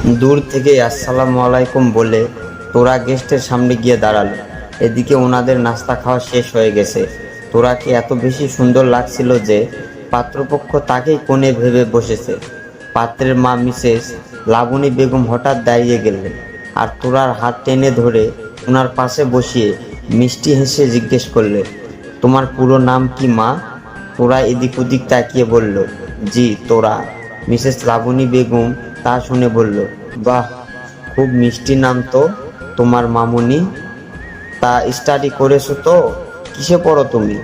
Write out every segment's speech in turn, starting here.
দূর থেকে আসসালামু আলাইকুম বলে তোরা গেস্টের সামনে গিয়ে দাঁড়াল। এদিকে ওনাদের নাস্তা খাওয়া শেষ হয়ে গেছে। তোরাকে এত বেশি সুন্দর লাগছিল যে পাত্রপক্ষ তাকেই কোণে ভেবে বসেছে। পাত্রের মা মিসেস লাবণী বেগম হঠাৎ দাঁড়িয়ে গেলেন আর তোরার হাত টেনে ধরে ওনার পাশে বসিয়ে মিষ্টি হেসে জিজ্ঞেস করলে তোমার পুরো নাম কি মা? তোরা এদিক ওদিক তাকিয়ে বলল, জি, তোরা। মিসেস লাবণী বেগম তা শুনে বলল, বাহ, খুব মিষ্টি নাম তো তোমার মামুনি। তা স্টাডি করেছ তো? কিসে পড়ো তুমি?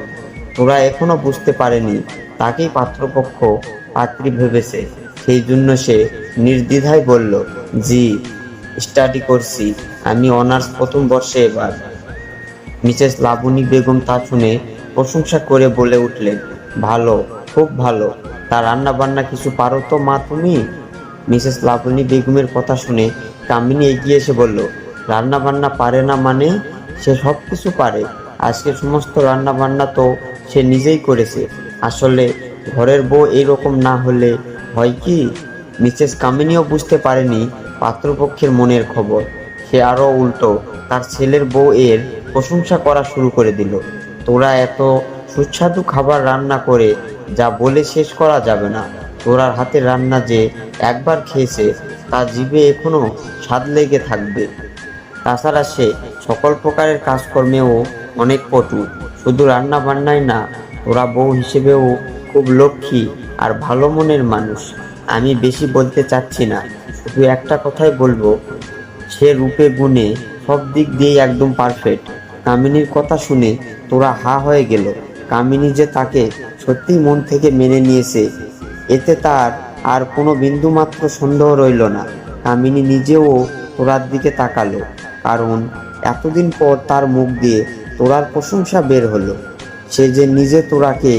তোরা এখনও বুঝতে পারেনি তাকেই পাত্রপক্ষ পাত্রী ভেবেছে। সেই জন্য সে নির্দ্বিধায় বলল, জি স্টাডি করছি। আমি অনার্স প্রথম বর্ষে এবার মিসেস লাবণী বেগম তা শুনে প্রশংসা করে বলে উঠলেন, ভালো, খুব ভালো। তা রান্না বান্না কিছু পারো তো মা তুমি? মিসেস লাবণী বেগমের কথা শুনে কামিনী এগিয়ে এসে বলল রান্না বান্না পারে না মানে? সে সব কিছু পারে। আজকে সমস্ত রান্না বান্না তো সে নিজেই করেছে। আসলে ঘরের বউ এইরকম না হলে হয় কি? মিসেস কামিনীও বুঝতে পারেনি পাত্রপক্ষের মনের খবর। সে আরও উল্টো, তার ছেলের বউ এর প্রশংসা করা শুরু করে দিল। তোরা এত সুস্বাদু খাবার রান্না করে যা বলে শেষ করা যাবে না। তোরার হাতের রান্না যে একবার খেয়েছে, তা জিভে এখনও স্বাদ লেগে থাকবে। তাছাড়া সে সকল প্রকারের কাজকর্মেও অনেক পটু শুধু রান্না বান্নাই না, ওরা বউ হিসেবেও খুব লক্ষ্মী আর ভালো মনের মানুষ। আমি বেশি বলতে চাচ্ছি না, শুধু একটা কথাই বলব। সে রূপে গুণে সব দিক দিয়েই একদম পারফেক্ট কামিনীর কথা শুনে তোরা হা হয়ে গেল। কামিনী যে তাকে সত্যি মন থেকে মেনে নিয়েছে এতে তার আর কোনো বিন্দু মাত্র সন্দেহ রইল না। কামিনী নিজেও তোরার দিকে তাকালো, কারণ এতদিন পর তার মুখ দিয়ে তোরার প্রশংসা বের হলো। সে যে নিজে তোরাকে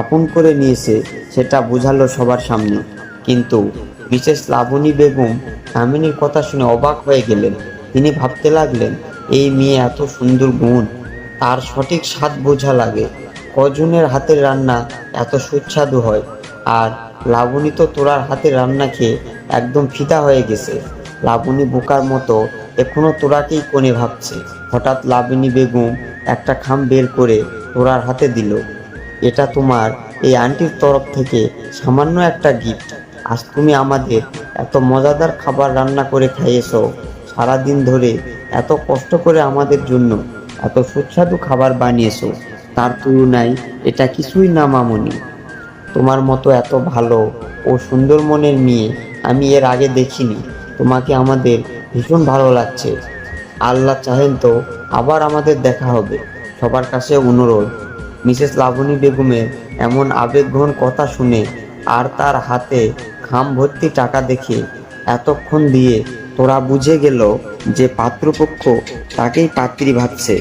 আপন করে নিয়েছে, সেটা বোঝালো সবার সামনে। কিন্তু বিশেষ লাবণী বেগম কামিনীর কথা শুনে অবাক হয়ে গেলেন। তিনি ভাবতে লাগলেন, এই মেয়ে এত সুন্দর গুণ, তার সঠিক স্বাদ বোঝা লাগে। কজনের হাতের রান্না এত সুস্বাদু হয়, আর লাবণী তো তোরার হাতের রান্না খেয়ে একদম ফিদা হয়ে গেছে। লাবণী বোকার মতো এখনও তোরাকেই কোণে ভাবছে। হঠাৎ লাবণী বেগম একটা খাম বের করে তোরার হাতে দিল। এটা তোমার এই আন্টির তরফ থেকে সামান্য একটা গিফট আজ তুমি আমাদের এত মজাদার খাবার রান্না করে খাইয়েছো। সারাদিন ধরে এত কষ্ট করে আমাদের জন্য এত সুস্বাদু খাবার বানিয়েছো। তার তুলনায় এটা কিছুই না মামনি। তোমার মতো এত ভালো ও সুন্দর মনের মেয়ে আমি এর আগে দেখিনি। তোমাকে আমাদের ভীষণ ভালো লাগছে। আল্লাহ চাহেন তো আবার আমাদের দেখা হবে। সবার কাছে অনুরোধ, মিসেস লাবণী বেগমের এমন আবেগঘন কথা শুনে আর তার হাতে খাম ভর্তি টাকা দেখে এতক্ষণ দিয়ে তোরা বুঝে গেল যে পাত্রপক্ষ তাকেই পাত্রী ভাবছে।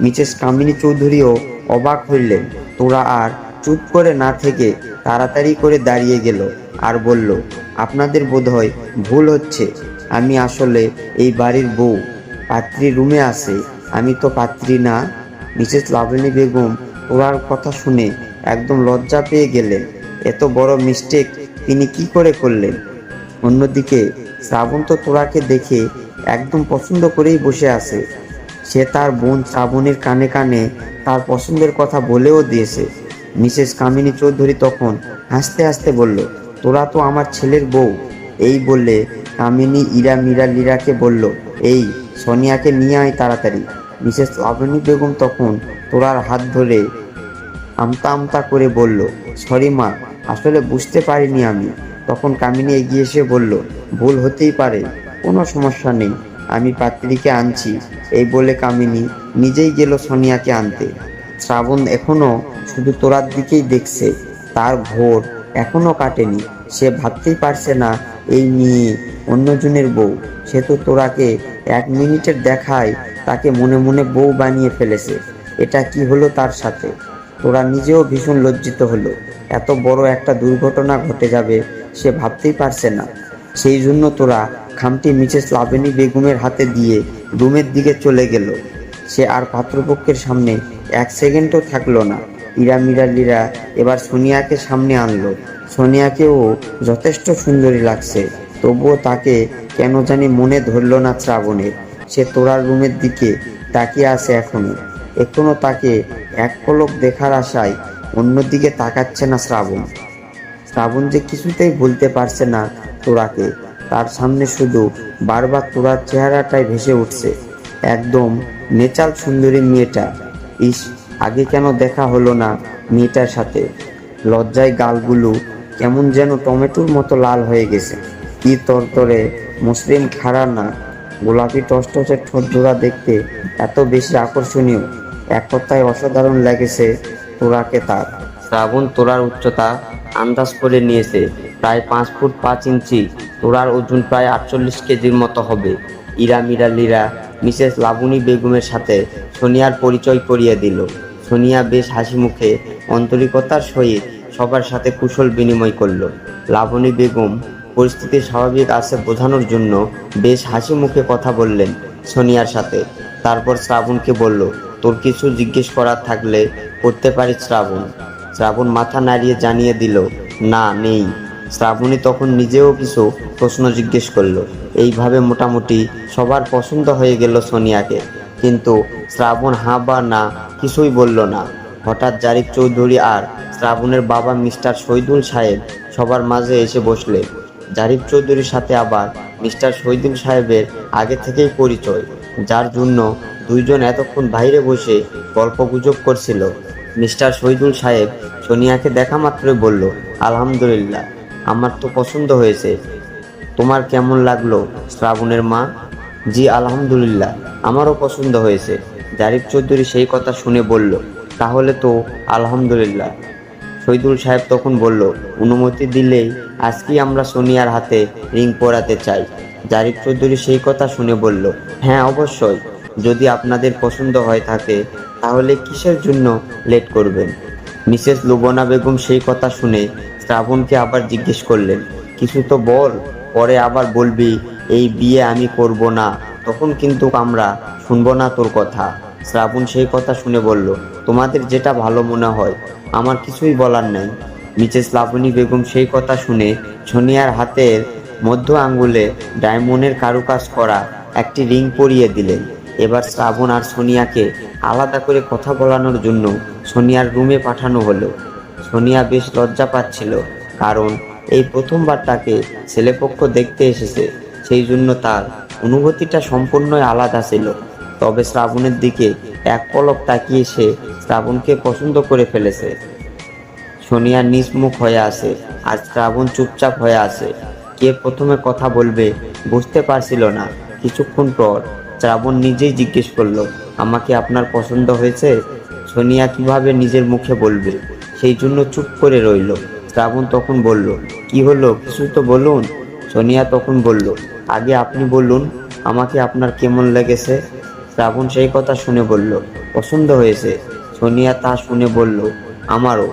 মিসেস কামিনী চৌধুরীও অবাক হইলেন, তোরা আর চুপ করে না থেকে তাড়াতাড়ি করে দাঁড়িয়ে গেল আর বলল, আপনাদের বোধহয় ভুল হচ্ছে। আমি আসলে এই বাড়ির বউ। পাত্রী রুমে আছে। আমি তো পাত্রী না। মিসেস লাবণী বেগম ওরার কথা শুনে একদম লজ্জা পেয়ে গেলেন। এত বড় মিস্টেক তিনি কি করে করলেন? অন্যদিকে শ্রাবণ তো তোরাকে দেখে একদম পছন্দ করেই বসে আছে। সে তার বোন শ্রাবণের কানে কানে তার পছন্দের কথা বলেও দিয়েছে। মিসেস কামিনী চৌধুরী তখন হাসতে হাসতে বলল, তোরা তো আমার ছেলের বউ। এই বললে কামিনী ইরা মিরা লিরাকে বলল, এই সোনিয়াকে নিয়ে আয় তাড়াতাড়ি। মিসেস লাবণী বেগম তখন তোরার হাত ধরে আমতা আমতা করে বলল, সরি মা, আসলে বুঝতে পারিনি আমি। তখন কামিনী এগিয়ে এসে বলল, ভুল হতেই পারে, কোনো সমস্যা নেই, আমি পাত্রীকে আনছি। এই বলে কামিনী নিজেই গেল সোনিয়াকে আনতে। শ্রাবণ এখনও শুধু তোরার দিকেই দেখছে। তার ভোর এখনও কাটেনি। সে ভাবতেই পারছে না, এই নিয়ে অন্যজনের বউ। সে তো তোরাকে এক মিনিটের দেখায়, তাকে মনে মনে বউ বানিয়ে ফেলেছে। এটা কি হলো তার সাথে? তোরা নিজেও ভীষণ লজ্জিত হলো। এত বড় একটা দুর্ঘটনা ঘটে যাবে, সে ভাবতেই পারছে না। সেই জন্য তোরা খামটি মিসেস লাবণী বেগমের হাতে দিয়ে রুমের দিকে চলে গেল। সে আর পাত্রপক্ষের সামনে এক সেকেন্ডও থাকল না। ইরা মিরালিরা এবার সোনিয়াকে সামনে আনলো। সোনিয়াকেও যথেষ্ট সুন্দরী লাগছে। তবুও তাকে কেন জানি মনে ধরল না শ্রাবণের। সে তোরার রুমের দিকে তাকিয়ে আছে এখনও এখনও তাকে এক পলক দেখার আশায় অন্যদিকে তাকাচ্ছে না শ্রাবণ। শ্রাবণ যে কিছুতেই ভুলতে পারছে না তোরাকে। তার সামনে শুধু বারবার তোরার চেহারাটাই ভেসে উঠছে। একদম নেচাল সুন্দরী মেয়েটা। ইস, আগে কেন দেখা হলো না মেয়েটার সাথে? লজ্জায় গালগুলো কেমন যেন টমেটোর মতো লাল হয়ে গেছে। কি তরতরে, মুসলিম খাড়া না? গোলাপি টসটসের ঠোঁট জোড়া দেখতে এত বেশি আকর্ষণীয়। এক কথায় অসাধারণ লেগেছে তোরাকে তার। শ্রাবণ তোরার উচ্চতা আন্দাজ করে নিয়েছে। প্রায় পাঁচ ফুট পাঁচ ইঞ্চি। তোরার ওজন প্রায় আটচল্লিশ কেজির মতো হবে। ইরা মিরা লিরা মিসেস লাবণী বেগমের সাথে সোনিয়ার পরিচয় করিয়ে দিল। সোনিয়া বেশ হাসি মুখে আন্তরিকতার সহিত সবার সাথে কুশল বিনিময় করল। লাবণী বেগম পরিস্থিতি স্বাভাবিক আছে বোঝানোর জন্য বেশ হাসি মুখে কথা বললেন সোনিয়ার সাথে। তারপর শ্রাবণকে বলল, তোর কিছু জিজ্ঞেস করার থাকলে করতে পারি শ্রাবণ। শ্রাবণ মাথা নাড়িয়ে জানিয়ে দিল, না, নেই। শ্রাবণী তখন নিজেও কিছু প্রশ্ন জিজ্ঞেস করল। এইভাবে মোটামুটি সবার পছন্দ হয়ে গেল সোনিয়াকে। কিন্তু শ্রাবণ হাঁ বা না কিছুই বলল না। হঠাৎ জারিফ চৌধুরী আর শ্রাবণের বাবা মিস্টার শহীদুল সাহেব সবার মাঝে এসে বসলেন জারিফ চৌধুরীর সাথে আবার মিস্টার শহীদুল সাহেবের আগে থেকেই পরিচয়, যার জন্য দুইজন এতক্ষণ বাইরে বসে গল্প গুজব করছিল। মিস্টার শহীদুল সাহেব সোনিয়াকে দেখা মাত্রই বলল, আলহামদুলিল্লাহ। আমার তো পছন্দ হয়েছে। তোমার কেমন লাগল, শ্রাবণের মা? জি, আলহামদুলিল্লাহ, আমারও পছন্দ হয়েছে। জারিফ চৌধুরী সেই কথা শুনে বলল, তাহলে তো আলহামদুলিল্লাহ। শহীদুল সাহেব তখন বলল, অনুমতি দিলেই আজকেই আমরা সোনিয়ার হাতে রিং পরাতে চাই। জারিফ চৌধুরী সেই কথা শুনে বলল হ্যাঁ অবশ্যই। যদি আপনাদের পছন্দ হয় থাকে, তাহলে কিসের জন্য লেট করবেন? মিসেস লুবনা বেগম সেই কথা শুনে শ্রাবণকে আবার জিজ্ঞেস করলেন কিছু তো বল, পরে আবার বলবি, এই বিয়ে আমি করব না। তখন কিন্তু আমরা, শুনব না তোর কথা। শ্রাবণ সেই কথা শুনে বলল, তোমাদের যেটা ভালো মনে হয়, আমার কিছুই বলার নেই। মিসেস লাবণী বেগম সেই কথা শুনে সোনিয়ার হাতের মধ্য আঙ্গুলে ডায়মন্ডের কারুকাজ করা একটি রিং পরিয়ে দিলেন। এবার শ্রাবণ আর সোনিয়াকে আলাদা করে কথা বলানোর জন্য সোনিয়ার রুমে পাঠানো হলো। সোনিয়া বেশ লজ্জা পাচ্ছিল, কারণ এই প্রথমবার তাকে ছেলেপক্ষ দেখতে এসেছে, সেই জন্য তার অনুভূতিটা সম্পূর্ণই আলাদা ছিল। তবে শ্রাবণের দিকে এক পলক তাকিয়ে সে শ্রাবণকে পছন্দ করে ফেলেছে। সোনিয়া নিষ্মুখ হয়ে আছে আর শ্রাবণ চুপচাপ হয়ে আছে। কে প্রথমে কথা বলবে বুঝতে পারছিল না। কিছুক্ষণ পর শ্রাবণ নিজেই জিজ্ঞেস করল, আমাকে আপনার পছন্দ হয়েছে? সোনিয়া কীভাবে নিজের মুখে বলবে? সেই জন্য চুপ করে রইল। শ্রাবণ তখন বলল, কি হলো? কিছু তো বলুন। সোনিয়া তখন বলল, আগে আপনি বলুন, আমাকে আপনার কেমন লেগেছে? শ্রাবণ সেই কথা শুনে বলল, পছন্দ হয়েছে। সোনিয়া তা শুনে বলল, আমারও।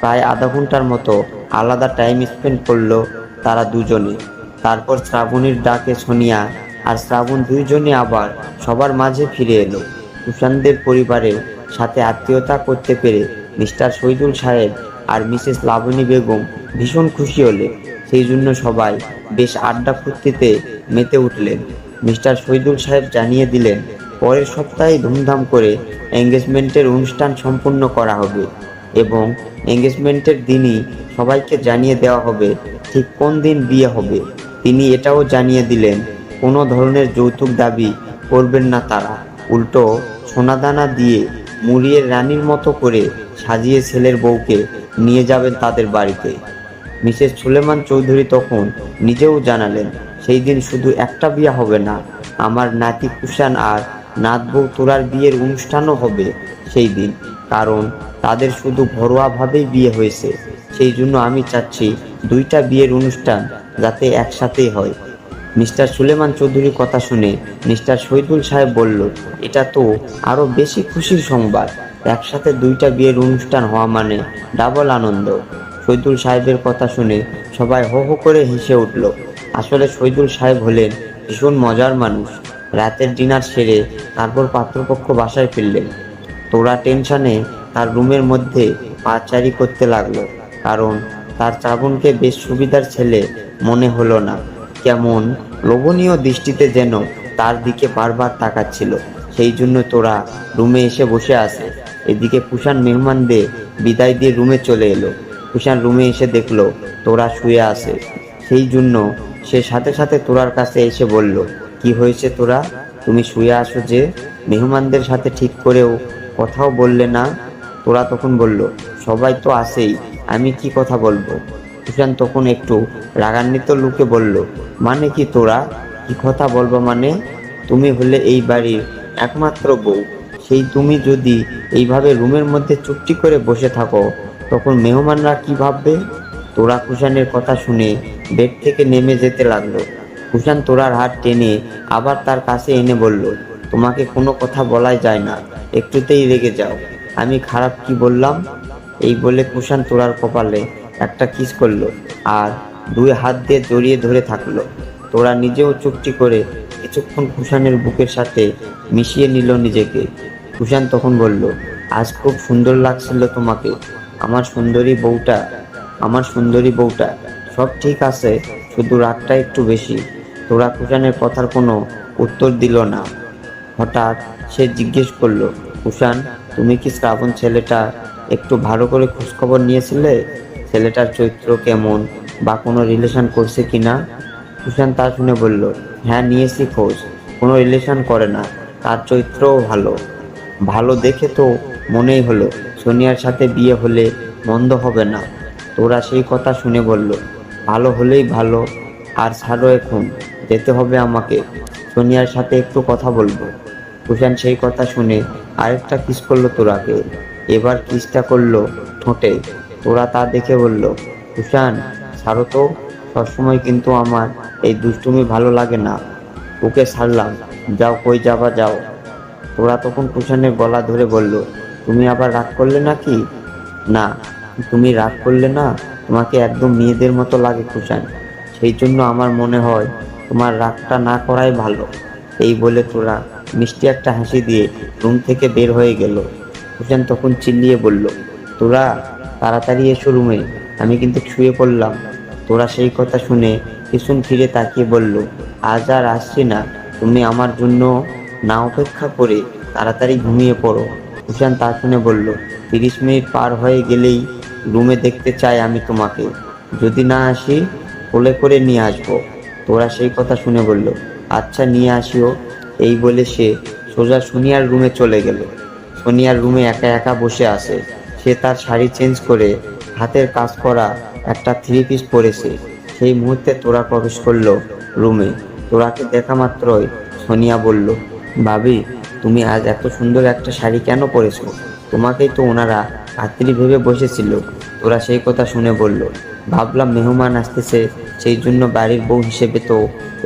প্রায় আধা ঘণ্টার মতো আলাদা টাইম স্পেন্ড করল তারা দুজনে। তারপর শ্রাবণীর ডাকে সোনিয়া আর শ্রাবণ দুইজনে আবার সবার মাঝে ফিরে এলো। সুশান্তদের পরিবারের সাথে আত্মীয়তা করতে পেরে মিস্টার শহীদুল সাহেব আর মিসেস লাবণী বেগম ভীষণ খুশি হলেন। সেই জন্য সবাই বেশ আড্ডা ফুর্তিতে মেতে উঠলেন। মিস্টার শহীদুল সাহেব জানিয়ে দিলেন, পরের সপ্তাহে ধুমধাম করে এঙ্গেজমেন্টের অনুষ্ঠান সম্পন্ন করা হবে এবং এঙ্গেজমেন্টের দিনই সবাইকে জানিয়ে দেওয়া হবে ঠিক কোন দিন বিয়ে হবে। তিনি এটাও জানিয়ে দিলেন, কোনো ধরনের যৌতুক দাবি করবেন না তারা। উল্টো সোনাদানা দিয়ে মুড়িয়ে রানীর মতো করে সাজিয়ে ছেলের বউকে নিয়ে যাবেন তাদের বাড়িতে। মিসেস সুলেমান চৌধুরী তখন নিজেও জানালেন, সেই দিন শুধু একটা বিয়ে হবে না, আমার নাতি কুষাণ আর নাত বউ তোরার বিয়ের অনুষ্ঠানও হবে সেই দিন, কারণ তাদের শুধু ঘরোয়াভাবেই বিয়ে হয়েছে। সেই জন্য আমি চাচ্ছি দুইটা বিয়ের অনুষ্ঠান যাতে একসাথেই হয়। মিস্টার সুলেমান চৌধুরীর কথা শুনে মিস্টার শহীদুল সাহেব বলল, এটা তো আরও বেশি খুশির সংবাদ। একসাথে দুইটা বিয়ের অনুষ্ঠান হওয়া মানে ডাবল আনন্দ। শহীদুল সাহেবের কথা শুনে সবাই হো হো করে হেসে উঠল। আসলে শহীদুল সাহেব হলেন ভীষণ মজার মানুষ। রাতের ডিনার সেরে তারপর পাত্রপক্ষ বাসায় ফিরলেন। তোরা টেনশনে তার রুমের মধ্যে পাচারি করতে লাগল, কারণ তার চাবনকে বেশ সুবিধার ছেলে মনে হলো না। কেমন লোভনীয় দৃষ্টিতে যেন তার দিকে বারবার তাকাচ্ছিল। সেই জন্য তোরা রুমে এসে বসে আসে এদিকে কুষাণ মেহমানদের বিদায় দিয়ে রুমে চলে এলো। কুষাণ রুমে এসে দেখল তোরা শুয়ে আছে। সেই জন্য সে সাথে সাথে তোরার কাছে এসে বলল, কি হয়েছে তোরা? তুমি শুয়ে আসো যে? মেহমানদের সাথে ঠিক করেও কথাও বললে না। তোরা তখন বলল, সবাই তো আসেই আমি কি কথা বলব? কুষাণ তখন একটু রাগান্বিত লোকে বলল মানে কি তোরা? কি কথা বলব মানে? তুমি হলে এই বাড়ির একমাত্র বউ। সেই তুমি যদি এইভাবে রুমের মধ্যে চুপটি করে বসে থাকো, তখন মেহমানরা কি ভাববে? তোরা কুষাণের কথা শুনে বেড থেকে নেমে যেতে লাগল। কুষাণ তোরার হাত টেনে আবার তার কাছে এনে বলল, তোমাকে কোনো কথা বলাই যায় না, একটুতেই রেগে যাও। আমি খারাপ কি বললাম? এই বলে কুষাণ তোরার কপালে একটা কিস করল আর দুই হাত দিয়ে জড়িয়ে ধরে থাকল। তোরা নিজেও চুপটি করে কিছুক্ষণ কুষাণের বুকের সাথে মিশিয়ে নিল নিজেকে। কুষাণ তখন বলল, আজ খুব সুন্দর লাগছিল তোমাকে। আমার সুন্দরী বউটা, আমার সুন্দরী বউটা, সব ঠিক আছে, শুধু রাগটা একটু বেশি। তোরা কুষাণের কথার কোনো উত্তর দিল না। হঠাৎ সে জিজ্ঞেস করল, কুষাণ, তুমি কি শ্রাবণ ছেলেটা একটু ভালো করে খোঁজখবর নিয়েছিলে? ছেলেটার চরিত্র কেমন বা কোনো রিলেশন করছে কি না কুষাণ তা শুনে বলল হ্যাঁ নিয়েছি খোঁজ। কোনো রিলেশন করে না। তার চরিত্রও ভালো। ভালো দেখে তো মনেই হলো, সোনিয়ার সাথে বিয়ে হলে মন্দ হবে না। তোরা সেই কথা শুনে বলল, ভালো হলেই ভালো, আর ছাড়ো এখন, যেতে হবে আমাকে। সোনিয়ার সাথে একটু কথা বলব। কুষাণ সেই কথা শুনে আরেকটা কিস করল তোরাকে। এবার কিসটা করল ঠোঁটে। তোরা তা দেখে বলল কুষাণ ছাড়ো তো, সবসময় কিন্তু আমার এই দুষ্টুমি ভালো লাগে না। ওকে ছাড়লাম, যাও কই যাবা যাও। তোরা তখন কুষাণের গলা ধরে বলল, তুমি আবার রাগ করলে নাকি? না, তুমি রাগ করলে না, তোমাকে একদম মেয়েদের মতো লাগে কুষাণ সেই জন্য আমার মনে হয় তোমার রাগটা না করাই ভালো। এই বলে তোরা মিষ্টি একটা হাসি দিয়ে রুম থেকে বের হয়ে গেল। কুষাণ তখন চিল্লিয়ে বলল, তোরা তাড়াতাড়ি এসো রুমে। আমি কিন্তু শুয়ে পড়লাম। তোরা সেই কথা শুনে পিছন ফিরে তাকিয়ে বলল, আজ আর আসছি না। তুমি আমার জন্য না অপেক্ষা করে তাড়াতাড়ি ঘুমিয়ে পড়ো। কুষাণ তা শুনে বলল, তিরিশ মিনিট পার হয়ে গেলেই রুমে দেখতে চাই আমি তোমাকে। যদি না আসি, কোলে করে নিয়ে আসব। তোরা সেই কথা শুনে বলল আচ্ছা নিয়ে আসিও। এই বলে সে সোজা সোনিয়ার রুমে চলে গেল। সোনিয়ার রুমে একা একা বসে আছে। সে তার শাড়ি চেঞ্জ করে হাতের কাজ করা একটা থ্রি পিস পরেছে। সেই মুহূর্তে তোরা প্রবেশ করল রুমে তোরাকে দেখা মাত্রই সোনিয়া বলল, ভাবি, তুমি আজ এত সুন্দর একটা শাড়ি কেন পরেছো? তোমাকেই তো ওনারা পাত্রী ভেবে বসেছিল। তোরা সেই কথা শুনে বলল, ভাবলাম মেহমান আসতেছে, সেই জন্য বাড়ির বউ হিসেবে তো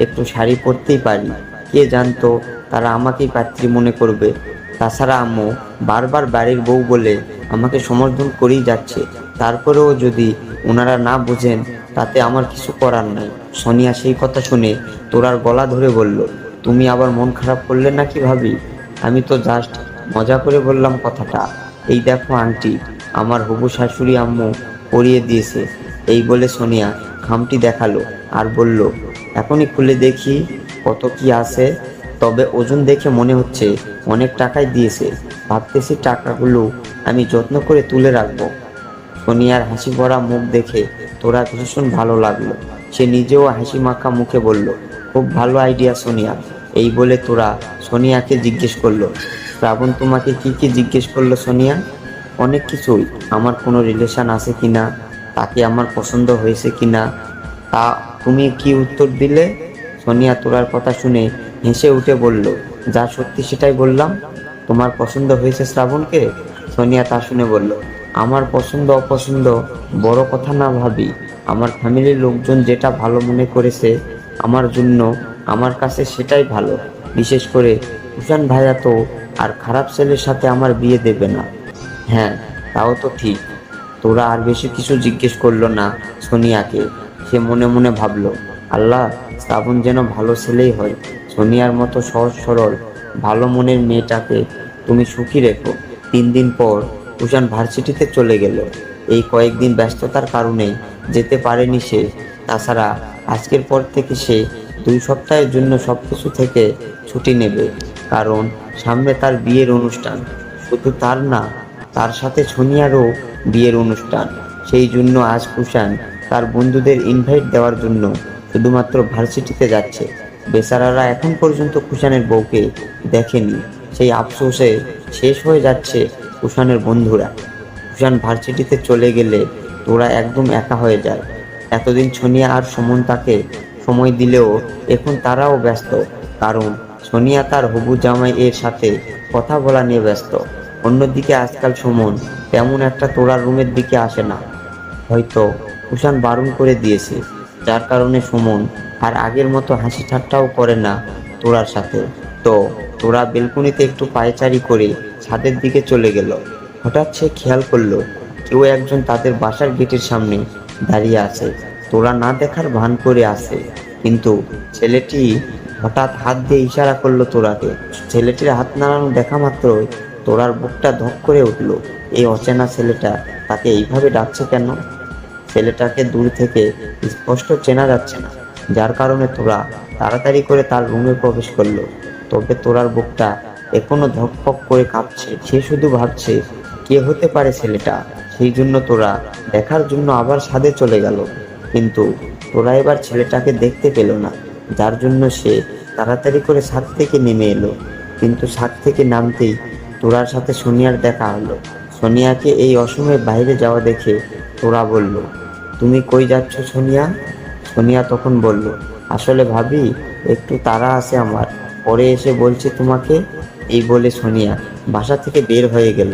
একটু শাড়ি পরতেই পারি। কে জানতো তারা আমাকেই পাত্রী মনে করবে? তাছাড়া আম্মু বারবার বাড়ির বউ বলে আমাকে সমর্থন করেই যাচ্ছে। তারপরেও যদি ওনারা না বোঝেন, তাতে আমার কিছু করার নাই। সোনিয়া সেই কথা শুনে তোরার গলা ধরে বলল, তুমি আবার মন খারাপ করলে নাকি ভাবি? আমি তো জাস্ট মজা করে বললাম কথাটা। এই দেখো আন্টি, আমার হবু শাশুড়ি আম্মু পরিয়ে দিয়েছে। এই বলে সোনিয়া খামটি দেখাল আর বলল, এখনই খুলে দেখি কত কি আছে। তবে ওজন দেখে মনে হচ্ছে অনেক টাকাই দিয়েছে। ভাবতেছি টাকাগুলো আমি যত্ন করে তুলে রাখব। সোনিয়ার হাসি ভরা মুখ দেখে তোরা ভীষণ ভালো লাগল। সে নিজেও হাসি মাখা মুখে বলল, খুব ভালো আইডিয়া সোনিয়া। এই বলে তোরা সোনিয়াকে জিজ্ঞেস করল, শ্রাবণ, তোমাকে কি কি জিজ্ঞেস করল সোনিয়া? অনেক কিছুই। আমার কোনো রিলেশন আছে কি না তাকে আমার পছন্দ হয়েছে কি না তা তুমি কি উত্তর দিলে? সোনিয়া তোরার কথা শুনে হেসে উঠে বলল, যা সত্যি সেটাই বললাম। তোমার পছন্দ হয়েছে শ্রাবণকে? সোনিয়া তা শুনে বলল, আমার পছন্দ, অপছন্দ, বড় কথা না ভাবি। আমার ফ্যামিলির লোকজন যেটা ভালো মনে করেছে আমার জন্য, আমার কাছে সেটাই ভালো। বিশেষ করে কুষাণ ভাইয়া তো আর খারাপ ছেলের সাথে আমার বিয়ে দেবে না। হ্যাঁ তাও তো ঠিক। তোরা আর বেশি কিছু জিজ্ঞেস করল না সোনিয়াকে। সে মনে মনে ভাবলো, আল্লাহ, শ্রাবণ যেন ভালো ছেলেই হয়। সোনিয়ার মতো সহজ সরল, ভালো মনের মেয়েটাকে তুমি সুখী রেখো। তিন দিন পর কুষাণ ভার্সিটিতে চলে গেল। এই কয়েকদিন ব্যস্ততার কারণে যেতে পারেনি সে। তাছাড়া আজকের পর থেকে সে দুই সপ্তাহের জন্য সব কিছু থেকে ছুটি নেবে, কারণ সামনে তার বিয়ের অনুষ্ঠান। শুধু তার না, তার সাথে সোনিয়ারও বিয়ের অনুষ্ঠান। সেই জন্য আজ কুষাণ তার বন্ধুদের ইনভাইট দেওয়ার জন্য শুধুমাত্র ভার্সিটিতে যাচ্ছে। বেচারারা এখন পর্যন্ত কুষাণের বউকে দেখেনি। সেই আফসোসে শেষ হয়ে যাচ্ছে কুষাণের বন্ধুরা। কুষাণ ভার্সিটিতে চলে গেলে তোরা একদম একা হয়ে যায়। এতদিন সোনিয়া আর সুমন তাকে সময় দিলেও এখন তারাও ব্যস্ত। কারণ সোনিয়া তার হবু জামাই এর সাথে কথা বলা নিয়ে ব্যস্ত। অন্যদিকে আজকাল সুমন তেমন একটা তোরার রুমের দিকে আসে না। হয়তো কুষাণ বারণ করে দিয়েছে। যার কারণে সুমন আর আগের মতো হাসি ঠাট্টাও করে না তোরার সাথে। তো তোরা বেলকুনিতে একটু পায়চারি করে ছাদের দিকে চলে গেল। হঠাৎ সে খেয়াল করল, কেউ একজন তাদের বাসার গেটের সামনে দাঁড়িয়ে আছে। তোরা না দেখার ভান করে আছে। কিন্তু ছেলেটি হঠাৎ হাত দিয়ে ইশারা করল তোরাকে। ছেলেটির হাত নাড়ানো দেখা মাত্রই তোরার বুকটা ধক করে উঠল। এই অচেনা ছেলেটা তাকে এইভাবে ডাকছে কেন? ছেলেটাকে দূর থেকে স্পষ্ট চেনা যাচ্ছে না। যার কারণে তোরা তাড়াতাড়ি করে তার রুমে প্রবেশ করল। তবে তোরার বুকটা এখনও ধকপক করে কাঁপছে। সে শুধু ভাবছে, কে হতে পারে ছেলেটা? সেই জন্য তোরা দেখার জন্য আবার ছাদে চলে গেল। কিন্তু তোরা এবার ছেলেটাকে দেখতে পেল না, যার জন্য সে তাড়াতাড়ি করে ছাদ থেকে নেমে এলো। কিন্তু ছাদ থেকে নামতেই তোরার সাথে সোনিয়ার দেখা হলো। সোনিয়াকে এই অসময়ে বাইরে যাওয়া দেখে তোরা বলল, তুমি কই যাচ্ছ সোনিয়া? সোনিয়া তখন বলল, আসলে ভাবি, একটু তারা আছে আমার। পরে এসে বলছে তোমাকে? এই বলে সোনিয়া বাসা থেকে বের হয়ে গেল।